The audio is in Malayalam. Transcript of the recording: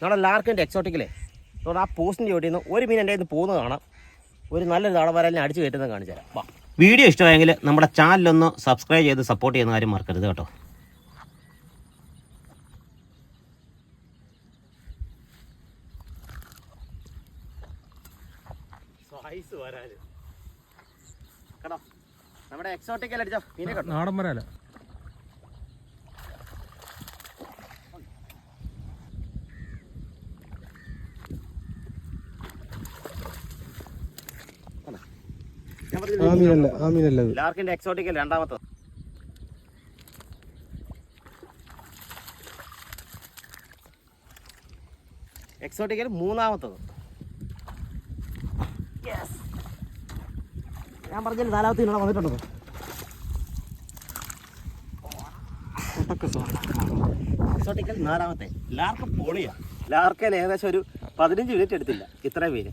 നമ്മുടെ ലാർക്കിന്റെ എക്സോട്ടിക്കലേ നമ്മുടെ ആ പോസ്റ്റിന്റെ ചോട്ടിൽ നിന്ന് ഒരു മീൻ എന്റെ കയ്യിൽ നിന്ന് പോകുന്നത് കാണാം. ഒരു നല്ലൊരു തടവരലിനെ അടിച്ച് കയറ്റുന്നത് കാണിച്ചു തരാം വാ. വീഡിയോ ഇഷ്ടമായെങ്കിൽ നമ്മുടെ ചാനലൊന്ന് സബ്സ്ക്രൈബ് ചെയ്ത് സപ്പോർട്ട് ചെയ്യുന്ന കാര്യം മറക്കരുത് കേട്ടോ. സൈസ് വരാൽ. കേട്ടോ നമ്മുടെ എക്സോട്ടിക്കൽ അടിച്ചോ മീനെ കേട്ടോ നാടൻ വരാല. ഞാൻ ആ പറഞ്ഞില്ലേ, മീനല്ല ആ ലാർക്കിന്റെ എക്സോട്ടിക്കൽ രണ്ടാമത്തത് എക്സോട്ടിക്കൽ മൂന്നാമത്തത്. ഞാൻ പറഞ്ഞില്ല നാലാമത്തെ ഇന്നലെ വന്നിട്ടുണ്ടോ? എക്സോട്ടിക്കൽ നാലാമത്തെ. ലാർക്ക് പൊളിയാ? ലാർക്കൻ ഏകദേശം ഒരു പതിനഞ്ച് മിനിറ്റ് എടുത്തില്ല ഇത്രയും പേര്.